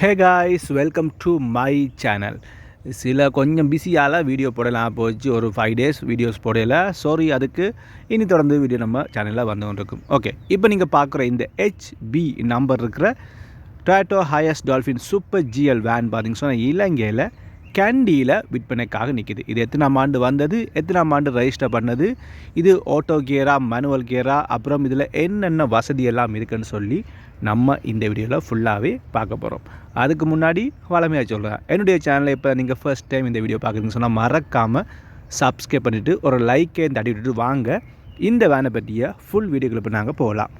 Hey guys welcome to my channel சில கொஞ்சம் பிஸியால் வீடியோ போடலாம். போச்சு ஒரு ஃபைவ் டேஸ் வீடியோஸ் போடல. சாரி அதுக்கு இனி தொடர்ந்து வீடியோ நம்ம சேனலில் வந்து கொண்டிருக்கும். ஓகே இப்போ நீங்கள் பார்க்குற இந்த ஹெச்பி நம்பர் இருக்கிற Toyota Hiace Dolphin Super GL van பார்த்தீங்க சொன்னால் இலங்கையில் கேண்டியில் விற்பனைக்காக நிற்கிது இது எத்தனாம் ஆண்டு வந்தது? எத்தனாம் ஆண்டு ரெஜிஸ்டர் பண்ணது? இது ஆட்டோ கியரா மேனுவல் கியரா அப்புறம் இதில் என்னென்ன வசதி எல்லாம் இருக்குன்னு சொல்லி நம்ம இந்த வீடியோவில் ஃபுல்லாகவே பார்க்க போகிறோம் அதுக்கு முன்னாடி வளமையாக சொல்கிறேன் என்னுடைய சேனலை இப்போ நீங்கள் ஃபர்ஸ்ட் டைம் இந்த வீடியோ பார்க்குறீங்கன்னு சொன்னால் மறக்காமல் சப்ஸ்கிரைப் பண்ணிவிட்டு ஒரு லைக்கே தட்டி விட்டுட்டு வாங்க. இந்த வேனை பற்றிய ஃபுல் வீடியோக்களை இப்போ நாங்கள் போகலாம்.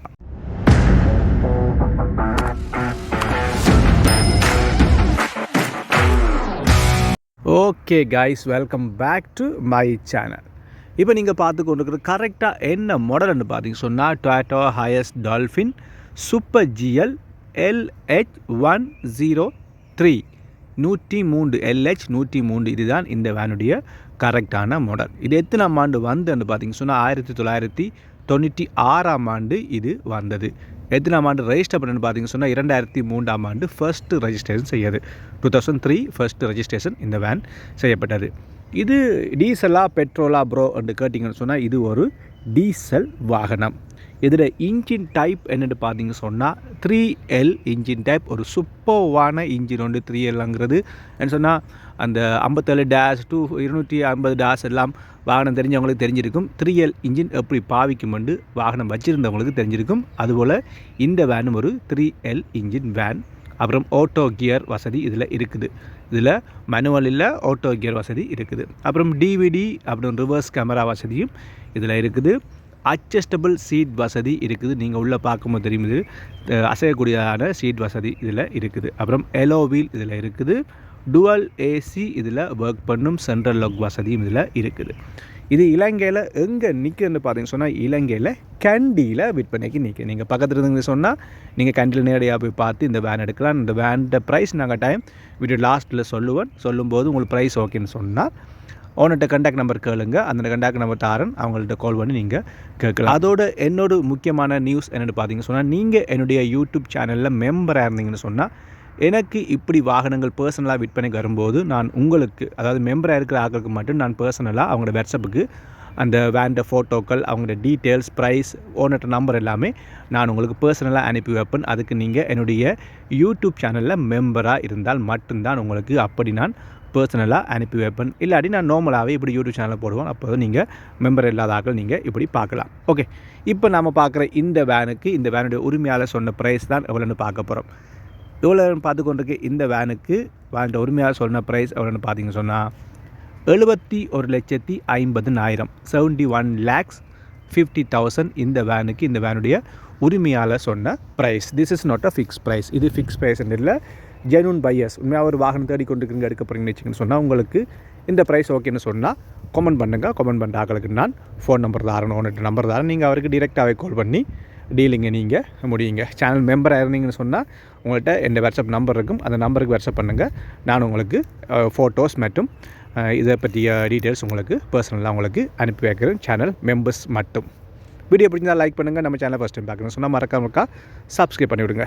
Okay guys welcome back to my channel இப்போ நீங்கள் பார்த்து கொண்டிருக்கிற கரெக்டாக என்ன மாடல்னு பார்த்தீங்க சொன்னால் Toyota Hiace Dolphin Super GL LH one zero three நூற்றி மூன்று எல்ஹெச் நூற்றி மூன்று இதுதான் இந்த வேனுடைய கரெக்டான மாடல் இது எத்தனாம் ஆண்டு வந்துன்னு பார்த்தீங்க சொன்னால் ஆயிரத்தி தொள்ளாயிரத்தி தொண்ணூற்றி ஆறாம் ஆண்டு இது வந்தது. எத்தனாம் ஆண்டு ரெஜிஸ்டர் பண்ணுன்னு சொன்னால் இரண்டாயிரத்தி மூன்றாம் ஆண்டு ஃபர்ஸ்ட்டு ரெஜிஸ்ட்ரேஷன் செய்யாது. Two thousand three first registration இந்த வேன் செய்யப்பட்டது. இது டீசலா பெட்ரோலா ப்ரோ என்று கேட்டிங்கன்னு சொன்னால் இது ஒரு டீசல் வாகனம். இதில் இன்ஜின் டைப் என்னென்னு பார்த்தீங்க சொன்னால் த்ரீ எல் இன்ஜின் டைப் ஒரு சூப்பர்வான இன்ஜின் ஒன்று த்ரீ எல்ங்கிறது என்ன சொன்னால் அந்த ஐம்பத்தேழு டேஷ் டூ இருநூற்றி ஐம்பது டேஷ் எல்லாம் வாகனம் தெரிஞ்சவங்களுக்கு தெரிஞ்சிருக்கும். த்ரீ எல் இன்ஜின் எப்படி பாவிக்குமெண்டு வாகனம் வச்சுருந்தவங்களுக்கு தெரிஞ்சிருக்கும். அதுபோல் இந்த வேனும் ஒரு த்ரீ எல் இன்ஜின் வேன் அப்புறம் ஆட்டோ கியர் வசதி இதில் இருக்குது. இதில் மேனுவல் இல்லை ஆட்டோ கியர் வசதி இருக்குது. அப்புறம் டிவிடி அப்புறம் ரிவர்ஸ் கேமரா வசதியும் இதில் இருக்குது. அட்ஜஸ்டபிள் சீட் வசதி இருக்குது. நீங்கள் உள்ளே பார்க்கும்போது தெரியும் இது அசையக்கூடியதான சீட் வசதி இதில் இருக்குது. அப்புறம் எலோ வீல் இதில் இருக்குது. டுவல் ஏசி இதில் ஒர்க் பண்ணும் சென்ட்ரல் லாக் வசதியும் இதில் இருக்குது. இது இலங்கையில் எங்கே நிற்குதுன்னு பார்த்தீங்கன்னு சொன்னால் இலங்கையில் கண்டியில் விற்பனைக்கு நிற்குது நீங்கள் பக்கத்தில் இருந்து சொன்னால் நீங்கள் கண்டியில் நேரடியாக போய் பார்த்து இந்த வேன் எடுக்கலாம். இந்த வேன்ட ப்ரைஸ் நாங்கள் டைம் வீடியோ லாஸ்ட்டில் சொல்லுவேன் சொல்லும்போது உங்களுக்கு ப்ரைஸ் ஓகேன்னு சொன்னால் ஓனர்கிட்ட கண்டாக்ட் நம்பர் கேளுங்க. அந்த கண்டாக்ட் நம்பர் தாரன். அவங்கள்ட்ட கால் பண்ணி நீங்கள் கேட்கலாம். அதோட என்னோட முக்கியமான நியூஸ் என்னென்னு பார்த்தீங்க சொன்னால் நீங்கள் என்னுடைய யூடியூப் சேனலில் மெம்பராக இருந்தீங்கன்னு சொன்னால் எனக்கு இப்படி வாகனங்கள் பர்சனலாக விற்பனைக்கு வரும்போது நான் உங்களுக்கு அதாவது மெம்பராக இருக்கிற ஆக்களுக்கு மட்டும் நான் பர்சனலாக அவங்களோட வாட்ஸ்அப்புக்கு அந்த வேண்ட ஃபோட்டோக்கள் அவங்களோட டீட்டெயில்ஸ் ப்ரைஸ் ஓனர்ட்ட நம்பர் எல்லாமே நான் உங்களுக்கு பர்சனலாக அனுப்பி வைப்பேன். அதுக்கு நீங்கள் என்னுடைய யூடியூப் சேனலில் மெம்பராக இருந்தால் மட்டும்தான் உங்களுக்கு அப்படி நான் பர்சனலாக அனுப்பி வைப்பேன். இல்லாட்டி நான் நார்மலாகவே இப்படி யூடியூப் சேனலில் போடுவோம் அப்போ நீங்கள் மெம்பர் இல்லாத ஆக்கள் நீங்கள் இப்படி பார்க்கலாம். ஓகே இப்போ நம்ம பார்க்குற இந்த வேனுக்கு இந்த வேனுடைய உரிமையாளர் சொன்ன ப்ரைஸ் தான் எவ்வளோன்னு பார்க்க போகிறோம் எவ்வளோ பார்த்து கொண்டிருக்க இந்த வேனுக்கு வேண்ட உரிமையாளர் சொன்ன ப்ரைஸ் எவ்வளோன்னு பார்த்தீங்க சொன்னால் எழுபத்தி ஒரு லட்சத்தி ஐம்பதுனாயிரம் seventy one lakhs fifty thousand இந்த வேனுக்கு இந்த வேனுடைய உரிமையாளர் சொன்ன price this is not a fix price இது ஃபிக்ஸ் ப்ரைஸ் இல்லை. ஜெனூன் பையர்ஸ் உண்மையாக ஒரு வாகனம் தேடி கொண்டு எடுக்க போகிறீங்கன்னு வச்சுக்கன்னு சொன்னால் உங்களுக்கு இந்த ப்ரைஸ் ஓகேன்னு சொன்னால் கமெண்ட் பண்ணுங்கள் கமெண்ட் பண்ணுற ஆக்களுக்கு நான் ஃபோன் நம்பர் தாரேன். ஒன்று நம்பர் தாரேன். நீங்கள் அவருக்கு டிரெக்டாகவே கால் பண்ணி டீலிங்கை நீங்கள் முடியுங்க. சேனல் மெம்பராக இருந்தீங்கன்னு சொன்னால் உங்கள்கிட்ட எந்த வாட்ஸ்அப் நம்பர் இருக்கும் அந்த நம்பருக்கு வாட்ஸ்அப் பண்ணுங்கள் நான் உங்களுக்கு ஃபோட்டோஸ் மற்றும் இதை பற்றிய டீட்டெயில்ஸ் உங்களுக்கு பர்சனலாக உங்களுக்கு அனுப்பி வைக்கிறேன். சேனல் மெம்பர்ஸ் மட்டும். வீடியோ பிடிச்சிருந்தால் லைக் பண்ணுங்கள் நம்ம சேனல் ஃபஸ்ட் டைம் பார்க்கணும் சொன்னால் மறக்காமக்கா சப்ஸ்கிரைப் பண்ணிவிடுங்க.